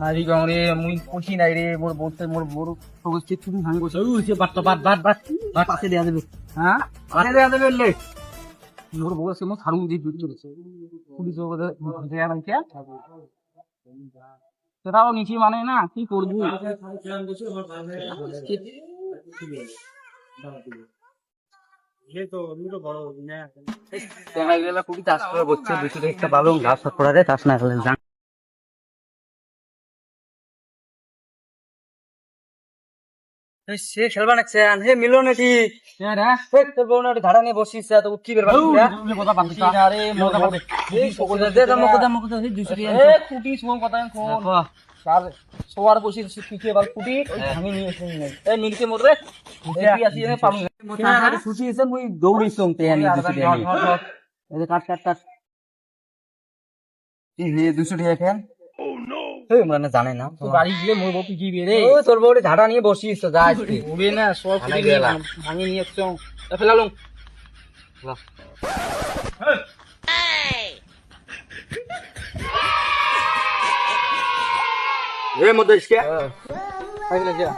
নারী গাঁরে মুই পশি নাই রে, মোর বলতে মোর বড় সবুজ তুমি ভাঙি বসে ওই সে but but but but but পাশে দেয়া দেবে। হ্যাঁ? পাশে দেয়া দেবে লে। মোর বউ আছে, মোর ছাড়ুন দি বিক্রি করেছে পুলিশ দেয়া নাই কে সেটাও নিচি মানে না কি করব খুবই চাষ করে বলছে দুটো একটা ভালো ঘাস করা যায় চাষ না সে খেলবা নাকছে হে মিলো নাকি তোর ধারা নিয়ে বসিস তো কি বেরবা কথা আরে পাবে কথা সোয়ার বসি বার নিয়ে এসে মিলকে মোর আসি এনে পালু খুশি এসে মুই দৌড়িছম তে আনি দুশো এই যে কাট কাট কাট। হে দুশো টাকা খেন এই মানে জানে না। তো বাড়ি গিয়ে মোর বউ পিটিবি রে ও তোর বউরে ঝাড়া নিয়ে বসিস তো যা আজকে। ওবে না সব কুটি নিয়ে ভাঙি নিয়ে এসছম ফেলালুম রে মধ্যে কে Haydi gel.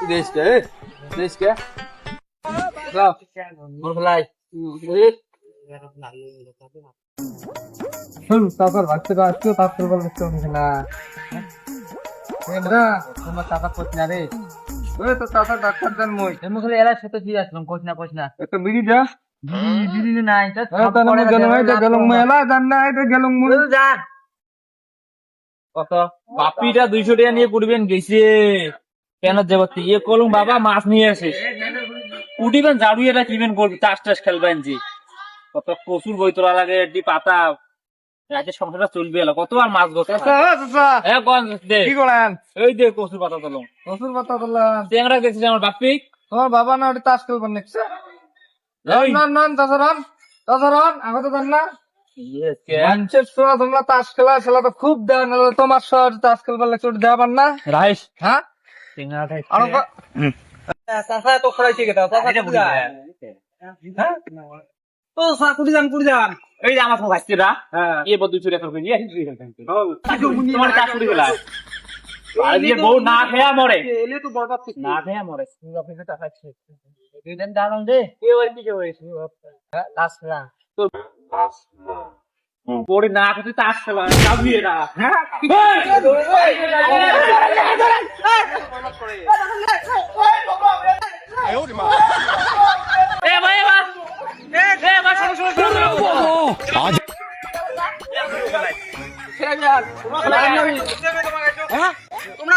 Gidelim işte. Ne işte? Bravo. Morflay. শুন তারপর তারপর না। তোমার টাকা কোচ না রে? ওই তো টাকা ডাক্তার দেন মই। এলা সাথে দিয়ে আসলাম কোচ না কোচ না। একটা যা। দিদি নাই তা তাহলে গেলাম এটা গেলাম মেলা জান না এটা গেলাম যা। কত? বাপিটা দুইশো টাকা নিয়ে কুড়িবেন গেছে। কেন যাব ইয়ে করুন বাবা মাছ নিয়ে আসে। উঠিবেন ঝাড়ু এটা কিবেন করবি? চাষ টাস খেলবেন যে। কত প্রচুর বই তোলা লাগে এটি পাতা। রাজ্যের সংসারটা চলবে এলা কত আর মাছ গছ হ্যাঁ? গন দে? কি করেন? এই দে কচুর পাতা তোলো। প্রচুর কথা বললাম ট্যাংরা গেছে আমার বাপি? তোমার বাবা না ওটা তাস খেলবেন নাকছে নন নন তাছাড়ান তাছাড়ান আগত দেন না। ইয়ে, মানুষের সময় তোমরা তাস খেলা খেলা তো খুব দেওয়া নাহলে তোমার শহর তাস খেলবার লাগছে ওটা দেওয়া না। রাইস? হ্যাঁ? ট্যাংরা তো কেটা হ্যাঁ? ও স্যার কুড়ি যান কুড়ি যান। এই যে আমার ভাস্তিরা হ্যাঁ। ইয়ে বদু চুরি এখন কিনি আসি চুরি না খেয়া মরে। এলে না খেয়া মরে। তুমি দে। কে ওই দিকে হয়েছে? লাস্ট না। তো পরে না খেতে তো না। তোমরা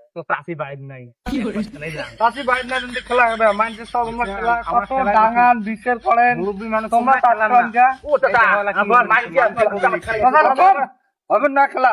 তো তাস খেলেন কথা চাষি বাইর নাই খেলা হবে। মানুষের সব আমরা খেলা কত ডাঙান বিশের করেন তোমরা হবে না খেলা।